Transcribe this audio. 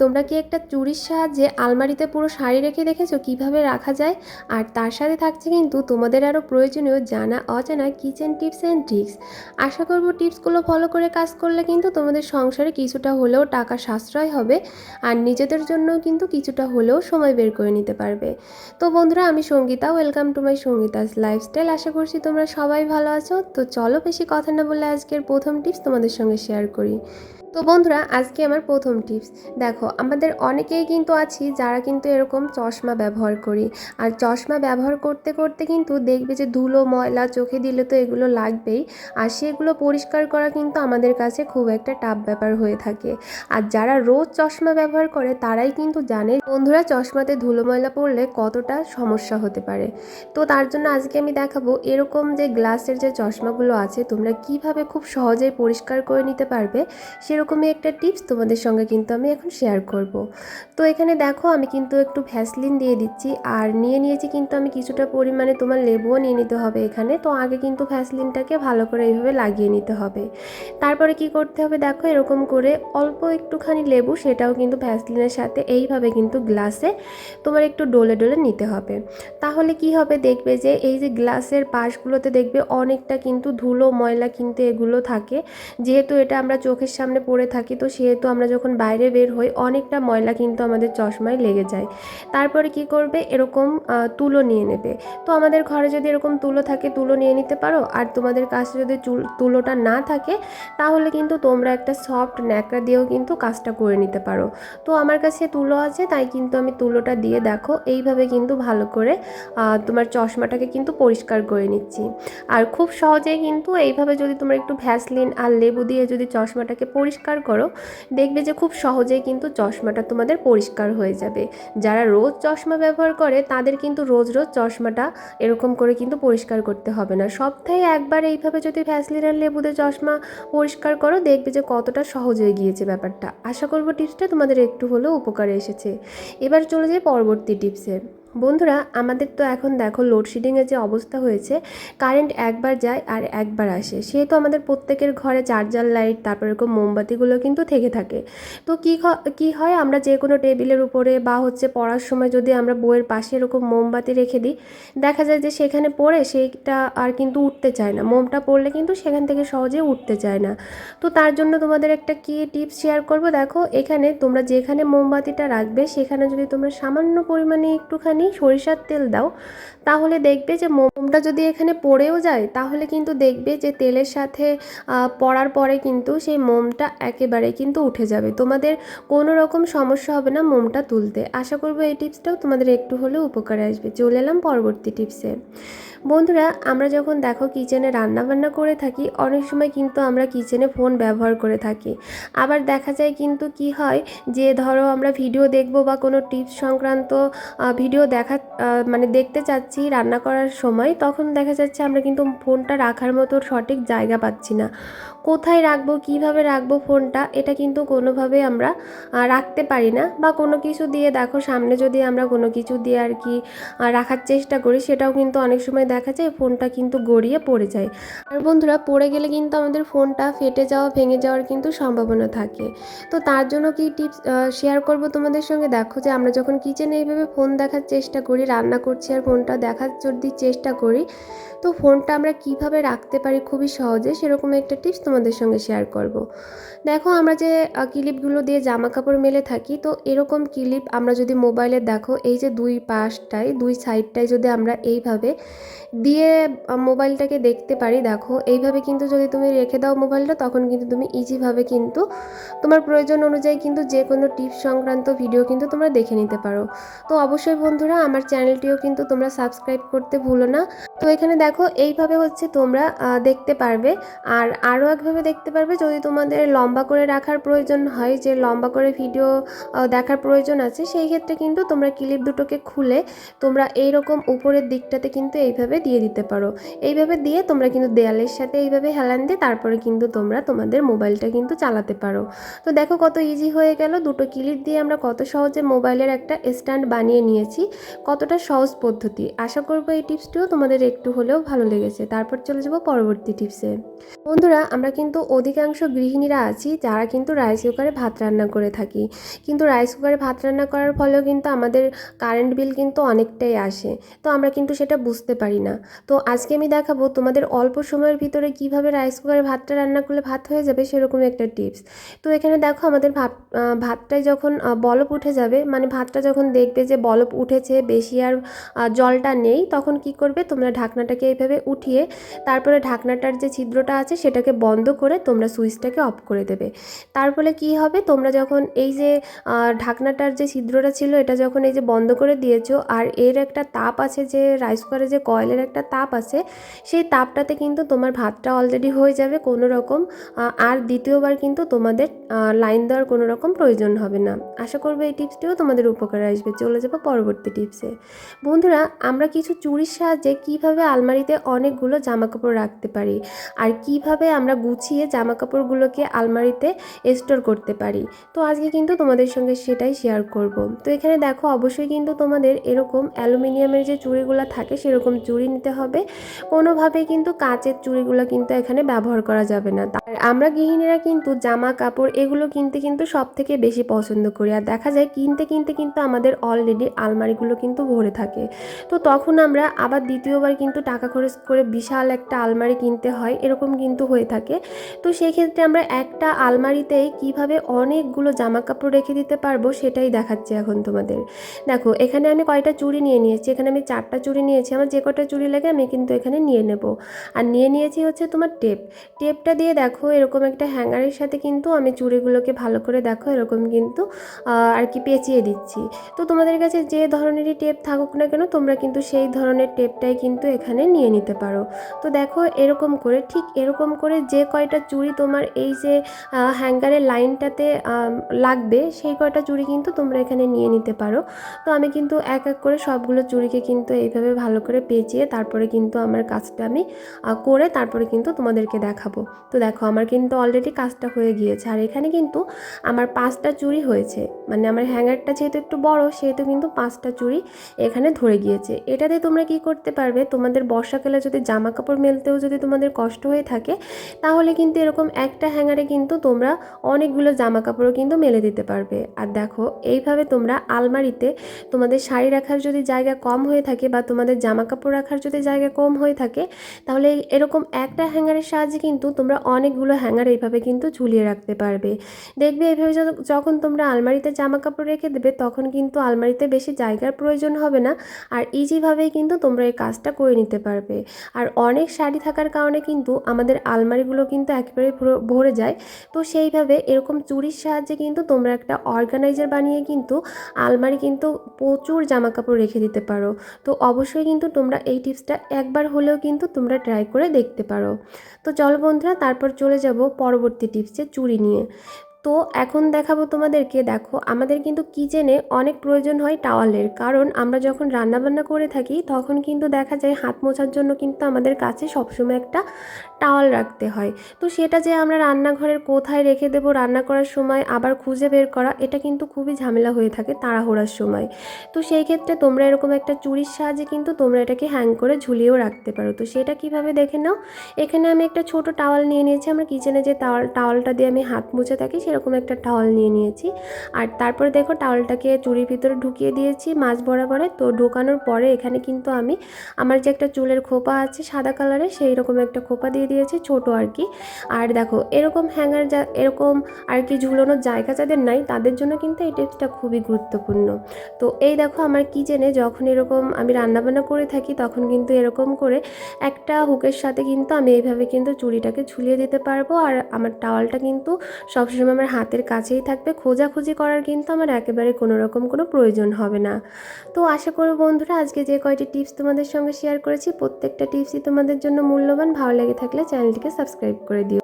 তোমরা কি একটা চুরির সাহায্যে আলমারিতে পুরো শাড়ি রেখে দেখেছ? কীভাবে রাখা যায়? আর তার সাথে থাকছে কিন্তু তোমাদের আরও প্রয়োজনীয় জানা, অজানা কিচেন টিপস অ্যান্ড ট্রিক্স। আশা করব টিপসগুলো ফলো করে কাজ করলে কিন্তু তোমাদের সংসারে কিছুটা হলেও টাকা সাশ্রয় হবে আর নিজেদের জন্যও কিন্তু কিছুটা হলেও সময় বের করে নিতে পারবে। তো বন্ধুরা, আমি Sangeeta, welcome to my Sangeeta's lifestyle. আশা করছি তোমরা সবাই ভালো আছো। তো চলো বেশি কথা না বলে আজকের প্রথম টিপস তোমাদের সঙ্গে শেয়ার করি। তো বন্ধুরা, আজকে আমার প্রথম টিপস। দেখো, আমাদের অনেকেই কিন্তু আছি যারা কিন্তু এরকম চশমা ব্যবহার করি। আর চশমা ব্যবহার করতে করতে কিন্তু দেখবে যে ধুলো, ময়লা, চোখে দিলে তো এগুলো লাগবেই। আর সেগুলো পরিষ্কার করা কিন্তু আমাদের কাছে খুব একটা টাফ ব্যাপার হয়ে থাকে। আর যারা রোজ চশমা ব্যবহার করে, তারাই কিন্তু জানে বন্ধুরা, চশমাতে ধুলো, ময়লা পড়লে কতটা সমস্যা হতে পারে। তো তার জন্য আজকে আমি দেখাবো এরকম যে গ্লাসের যে চশমাগুলো আছে, তোমরা কীভাবে খুব সহজেই পরিষ্কার করে নিতে পারবে সেরকমই একটা টিপস তোমাদের সঙ্গে কিন্তু আমি এখন শেয়ার করব। তো এখানে দেখো আমি কিন্তু একটু ভ্যাসলিন দিয়ে দিচ্ছি আর নিয়ে নিয়েছি কিন্তু আমি কিছুটা পরিমাণে তোমার লেবুও নিয়ে নিতে হবে এখানে। তো আগে কিন্তু ভ্যাসলিনটাকে ভালো করে এইভাবে লাগিয়ে নিতে হবে। তারপরে কি করতে হবে দেখো এরকম করে অল্প একটুখানি লেবু সেটাও কিন্তু ভ্যাসলিনের সাথে এইভাবে কিন্তু গ্লাসে তোমার একটু ডোলে ডোলে নিতে হবে। তাহলে কি হবে দেখবে যে এই যে গ্লাসের পাশগুলোতে দেখবে অনেকটা কিন্তু ধুলো ময়লা কিন্তু এগুলো থাকে। যেহেতু এটা আমরা চোখের সামনে পড়ে থাকি, তো সেহেতু আমরা যখন বাইরে বের হই, অনেকটা ময়লা কিন্তু আমাদের চশমায় লেগে যায়। তারপরে কি করবে? এরকম তুলো নিয়ে নেবে। তো আমাদের ঘরে যদি এরকম তুলো থাকে, তুলো নিয়ে নিতে পারো। আর তোমাদের কাছে যদি তুলোটা না থাকে, তাহলে কিন্তু তোমরা একটা সফট ন্যাকড়া দিয়েও কিন্তু কাজটা করে নিতে পারো। তো আমার কাছে তুলো আছে, তাই কিন্তু আমি তুলোটা দিয়ে দেখো। এইভাবে কিন্তু ভালো করে তোমার চশমাটাকে কিন্তু পরিষ্কার করে নিচ্ছি। আর খুব সহজেই কিন্তু এইভাবে যদি তোমরা একটু ভ্যাসলিন আর লেবু দিয়ে যদি চশমাটাকে পরিষ্কার করো, দেখবে যে খুব সহজেই কিন্তু চশমাটা তোমাদের পরিষ্কার হয়ে যাবে। যারা রোজ চশমা ব্যবহার করে, তাদের কিন্তু রোজ রোজ চশমাটা এরকম করে কিন্তু পরিষ্কার করতে হবে না। সপ্তাহে একবার এইভাবে যদি ভ্যাসলিন আর লেবু চশমা পরিষ্কার করো, দেখবে যে কতটা সহজ হয়ে গিয়েছে ব্যাপারটা। আশা করব টিপসটা তোমাদের একটু হলেও উপকারে এসেছে। এবার চলে যাই পরবর্তী টিপসে। বন্ধুরা, আমাদের তো এখন দেখো লোডশেডিংয়ের যে অবস্থা হয়েছে কারেন্ট একবার যায় আর একবার আসে। সেহেতু আমাদের প্রত্যেকের ঘরে চার্জার লাইট তারপর এরকম মোমবাতিগুলো কিন্তু থেকে থাকে। তো কী কী হয়, আমরা যে কোনো টেবিলের উপরে বা হচ্ছে পড়ার সময় যদি আমরা বইয়ের পাশে এরকম মোমবাতি রেখে দিই, দেখা যায় যে সেখানে পড়ে সেইটা আর কিন্তু উঠতে চায় না। মোমটা পড়লে কিন্তু সেখান থেকে সহজে উঠতে চায় না। তো তার জন্য তোমাদের একটা কি টিপস শেয়ার করব? দেখো, এখানে তোমরা যেখানে মোমবাতিটা রাখবে, সেখানে যদি তোমরা সামান্য পরিমাণে একটুখানি সরিষার তেল দাও, তাহলে দেখবে যে মোমটা যদি এখানে পড়েও যায়, তাহলে কিন্তু দেখবে যে তেলের সাথে পড়ার পরে কিন্তু সেই মোমটা একেবারে কিন্তু উঠে যাবে। তোমাদের কোনো রকম সমস্যা হবে না মোমটা তুলতে। আশা করব এই টিপসটাও তোমাদের একটু হলেও উপকারে আসবে। চলে এলাম পরবর্তী টিপসে। বন্ধুরা, আমরা যখন দেখো কিচেনে রান্না বান্না করে থাকি, অনেক সময় কিন্তু আমরা কিচেনে ফোন ব্যবহার করে থাকি। আবার দেখা যায় কিন্তু কি হয় যে ধরো আমরা ভিডিও দেখব বা কোনো টিপস সংক্রান্ত ভিডিও দেখা মানে দেখতে চাচ্ছি রান্না করার সময়, তখন দেখা যাচ্ছে আমরা কিন্তু ফোনটা রাখার মতো সঠিক জায়গা পাচ্ছি না। কোথায় রাখব, কীভাবে রাখব ফোনটা, এটা কিন্তু কোনোভাবে আমরা রাখতে পারি না বা কোনো কিছু দিয়ে দেখো, সামনে যদি আমরা কোনো কিছু দিয়ে আর কি রাখার চেষ্টা করি, সেটাও কিন্তু অনেক সময় দেখা যায় ফোনটা কিন্তু গড়িয়ে পড়ে যায়। আর বন্ধুরা, পড়ে গেলে কিন্তু আমাদের ফোনটা ফেটে যাওয়া, ভেঙে যাওয়ার কিন্তু সম্ভাবনা থাকে। তো তার জন্য কি টিপস শেয়ার করব তোমাদের সঙ্গে? দেখো যে আমরা যখন কিচেনে এইভাবে ফোন দেখার চেষ্টা করি, রান্না করছি আর ফোনটা দেখার যদি চেষ্টা করি, তো ফোনটা আমরা কীভাবে রাখতে পারি খুবই সহজে সেরকম একটা টিপস তোমাদের সঙ্গে শেয়ার করব। দেখো আমরা যে ক্লিপগুলো দিয়ে জামা কাপড় মেলে থাকি, তো এরকম ক্লিপ আমরা যদি মোবাইলে দেখো, এই যে দুই পাশটায়, দুই সাইডটায় যদি আমরা এইভাবে দিয়ে মোবাইলটাকে দেখতে পারি, দেখো এইভাবে কিন্তু যদি তুমি রেখে দাও মোবাইলটা, তখন কিন্তু তুমি ইজিভাবে কিন্তু তোমার প্রয়োজন অনুযায়ী কিন্তু যে কোনো টিপস সংক্রান্ত ভিডিও কিন্তু তোমরা দেখে নিতে পারো তো অবশ্যই বন্ধুরা আমার চ্যানেলটিও কিন্তু তোমরা সাবস্ক্রাইব করতে ভুলো না। তো এখানে দেখো, এইভাবে হচ্ছে তোমরা দেখতে পারবে। আর আরও একভাবে দেখতে পারবে, যদি তোমাদের লম্বা করে রাখার প্রয়োজন হয়, যে লম্বা করে ভিডিও দেখার প্রয়োজন আছে, সেই ক্ষেত্রে কিন্তু তোমরা ক্লিপ দুটোকে খুলে তোমরা এইরকম উপরের দিকটাতে কিন্তু এইভাবে দিয়ে দিতে পারো। এইভাবে দিয়ে তোমরা কিন্তু দেয়ালের সাথে এইভাবে হেলান দিয়ে তারপরে কিন্তু তোমরা তোমাদের মোবাইলটা কিন্তু চালাতে পারো। তো দেখো কত ইজি হয়ে গেল, দুটো ক্লিপ দিয়ে আমরা কত সহজে মোবাইলের একটা স্ট্যান্ড বানিয়ে নিয়েছি। কতটা সহজ পদ্ধতি। আশা করব এই টিপসটিও তোমাদের একটু হলেও ভালো লেগেছে। তারপর চলে যাব পরবর্তী টিপসে। বন্ধুরা আমরা কিন্তু অধিকাংশ গৃহিণীরা আছি যারা কিন্তু রাইস কুকারে ভাত রান্না করে থাকি। কিন্তু রাইস কুকারে ভাত রান্না করার ফলেও কিন্তু আমাদের কারেন্ট বিল কিন্তু অনেকটাই আসে। তো আমরা কিন্তু সেটা বুঝতে পারি না। তো আজকে আমি দেখাবো তোমাদের অল্প সময়ের ভিতরে কীভাবে রাইস কুকারে ভাতটা রান্না করলে ভাত হয়ে যাবে সেরকম একটা টিপস। তো এখানে দেখো আমাদের ভাত আহ, ভাতটায় যখন বলপ উঠে যাবে মানে ভাতটা যখন দেখবে যে বলপ উঠেছে বেশি আর জলটা নেই, তখন কি করবে? তোমরা ঢাকনাটাকে এইভাবে উঠিয়ে, তারপরে ঢাকনাটার যে ছিদ্রটা আছে, সেটাকে বন্ধ করে তোমরা সুইচটাকে অফ করে দেবে। তার ফলে কী হবে? তোমরা যখন এই যে ঢাকনাটার যে ছিদ্রটা ছিল, এটা যখন এই যে বন্ধ করে দিয়েছ, আর এর একটা তাপ আছে যে, রাইস কুকারে যে কয়েলের একটা তাপ আছে, সেই তাপটাতে কিন্তু তোমার ভাতটা অলরেডি হয়ে যাবে কোনো রকম আর দ্বিতীয়বার কিন্তু তোমাদের লাইন দেওয়ার কোনো রকম প্রয়োজন হবে না। আশা করব এই টিপসটিও তোমাদের উপকারে আসবে। চলে যাব পরবর্তী টিপসে। বন্ধুরা, আমরা কিছু চুরির সাহায্যে কীভাবে আলমারিতে অনেকগুলো জামা কাপড় রাখতে পারি আর কীভাবে আমরা গুছিয়ে জামা কাপড়গুলোকে আলমারিতে স্টোর করতে পারি, তো আজকে কিন্তু তোমাদের সঙ্গে সেটাই শেয়ার করব। তো এখানে দেখো, অবশ্যই কিন্তু তোমাদের এরকম অ্যালুমিনিয়ামের যে চুড়িগুলো থাকে সেরকম চুড়ি নিতে হবে। কোনোভাবে কিন্তু কাচের চুড়িগুলো কিন্তু এখানে ব্যবহার করা যাবে না। আর আমরা গৃহিণীরা কিন্তু জামা কাপড় এগুলো কিনতে কিন্তু সব থেকে বেশি পছন্দ করি। আর দেখা যায় কিনতে কিনতে কিন্তু আমাদের অলরেডি আলমারিগুলো কিন্তু ভরে থাকে। তো তখন আমরা আবার দ্বিতীয়বার কিন্তু টাকা খরচ করে বিশাল একটা আলমারি কিনতে হয়, এরকম কিন্তু হয়ে থাকে। তো সেক্ষেত্রে আমরা একটা আলমারিতেই কীভাবে অনেকগুলো জামা কাপড় রেখে দিতে পারব সেটাই দেখাচ্ছি এখন তোমাদের। দেখো, এখানে আমি কয়টা চুড়ি নিয়ে নিয়েছি, এখানে আমি চারটা চুড়ি নিয়েছি, আমার যে কটা চুড়ি লাগে আমি কিন্তু এখানে নিয়ে নেব। আর নিয়ে নিয়েছি হচ্ছে তোমার টেপ। টেপটা দিয়ে দেখো, এরকম একটা হ্যাঙ্গারের সাথে কিন্তু আমি চুড়িগুলোকে ভালো করে দেখো, এরকম কিন্তু আর কি পেঁচিয়ে দিচ্ছি। তো তোমাদের কাছে যে ধরনেরই টেপ থাকুক না কেন, তোমরা কিন্তু সেই ধরনের টেপটাই কিন্তু এখানে নিয়ে নিতে পারো। তো দেখো, এরকম করে, ঠিক এরকম করে যে কয়টা চুড়ি তোমার এই যে হ্যাঙ্গারের লাইনটাতে লাগবে, সেই কয়টা চুড়ি কিন্তু তোমরা এখানে নিয়ে নিতে পারো। তো আমি কিন্তু এক এক করে সবগুলো চুড়িকে কিন্তু এইভাবে ভালো করে পেঁচিয়ে, তারপরে কিন্তু আমার কাজটা আমি করে তারপরে কিন্তু তোমাদেরকে দেখাবো। তো দেখো, আমার কিন্তু অলরেডি কাজটা হয়ে গিয়েছে। আর এখানে কিন্তু আমার পাঁচটা চুড়ি হয়েছে। মানে আমার হ্যাঙ্গারটা যেহেতু একটু বড়, সেহেতু কিন্তু পাঁচটা চুড়ি এখানে ধরে গিয়েছে। এটাতে তোমরা কি করতে পারবে? তোমাদের বর্ষাকালে যদি জামা কাপড় মেলতেও যদি তোমাদের কষ্ট হয়ে থাকে, তাহলে কিন্তু এরকম একটা হ্যাঙ্গারে কিন্তু তোমরা অনেকগুলো জামা কাপড়ও কিন্তু মেলে দিতে পারবে। আর দেখো, এইভাবে তোমরা আলমারিতে তোমাদের শাড়ি রাখার যদি জায়গা কম হয়ে থাকে বা তোমাদের জামা কাপড় রাখার যদি জায়গা কম হয়ে থাকে, তাহলে এরকম একটা হ্যাঙ্গারের সাহায্যে কিন্তু তোমরা অনেকগুলো হ্যাঙ্গার এইভাবে কিন্তু ঝুলিয়ে রাখতে পারবে। দেখবে এইভাবে যখন তোমরা আলমারিতে জামা কাপড় রেখে দেবে, তখন কিন্তু আলমারিতে বেশি জায়গার প্রয়োজন হবে না। আর ইজিভাবেই কিন্তু তোমরা এই কাজটা করে নিতে পারবে। আর অনেক শাড়ি থাকার কারণে কিন্তু আমাদের আলমারিগুলো কিন্তু একেবারে ভরে যায়। তো সেইভাবে এরকম চুরির সাহায্যে কিন্তু তোমরা একটা অর্গানাইজার বানিয়ে কিন্তু আলমারি কিন্তু প্রচুর জামা কাপড় রেখে দিতে পারো। তো অবশ্যই কিন্তু তোমরা এই টিপসটা একবার হলেও কিন্তু তোমরা ট্রাই করে দেখতে পারো। তো চলো বন্ধুরা, তারপর চলে যাব পরবর্তী টিপসে চুরি নিয়ে। তো এখন দেখাবো তোমাদেরকে, দেখো, আমাদের কিন্তু কিচেনে অনেক প্রয়োজন হয় টাওয়ালের। কারণ আমরা যখন রান্নাবান্না করে থাকি, তখন কিন্তু দেখা যায় হাত মোছার জন্য কিন্তু আমাদের কাছে সবসময় একটা টাওয়াল রাখতে হয়। তো সেটা যে আমরা রান্নাঘরের কোথায় রেখে দেবো রান্না করার সময়, আবার খুঁজে বের করা, এটা কিন্তু খুবই ঝামেলা হয়ে থাকে তাড়াহুড়ার সময়। তো সেই ক্ষেত্রে তোমরা এরকম একটা চুরির সাহায্যে কিন্তু তোমরা এটাকে হ্যাং করে ঝুলিয়েও রাখতে পারো। তো সেটা কীভাবে দেখে নাও? এখানে আমি একটা ছোট টাওয়াল নিয়ে নিয়েছি। আমরা কিচেনে যে টাওয়াল, টাওয়ালটা দিয়ে আমি হাত মুছে থাকি সেরকম একটা টাওয়াল নিয়ে নিয়েছি। আর তারপরে দেখো টাওয়ালটাকে চুরির ভিতরে ঢুকিয়ে দিয়েছি মাছ বরাবরে। তো ঢোকানোর পরে এখানে কিন্তু আমি আমার যে একটা চুলের খোপা আছে সাদা কালারের সেই রকম একটা খোপা দিয়ে দিয়েছি ছোট আর কি। আর দেখো, এরকম হ্যাঙ্গার যা, এরকম আর কি ঝুলানোর জায়গা যাদের নাই, তাদের জন্য কিন্তু এই টিপসটা খুবই গুরুত্বপূর্ণ। তো এই দেখো আমার কিচেনে যখন এরকম আমি রান্নাবান্না করে থাকি, তখন কিন্তু এরকম করে একটা হুকের সাথে কিন্তু আমি এইভাবে কিন্তু চুড়িটাকে ঝুলিয়ে দিতে পারব। আর আমার টাওয়ালটা কিন্তু সবসময় আমার হাতের কাছেই থাকবে, খোঁজাখুঁজি করার কিন্তু আমার একেবারে কোনো রকম কোনো প্রয়োজন হবে না। তো আশা করব বন্ধুরা, আজকে যে কয়টি টিপস তোমাদের সঙ্গে শেয়ার করেছি, প্রত্যেকটা টিপসই তোমাদের জন্য মূল্যবান। ভালো লেগে থাকলে চ্যানেলটিকে সাবস্ক্রাইব করে দিও।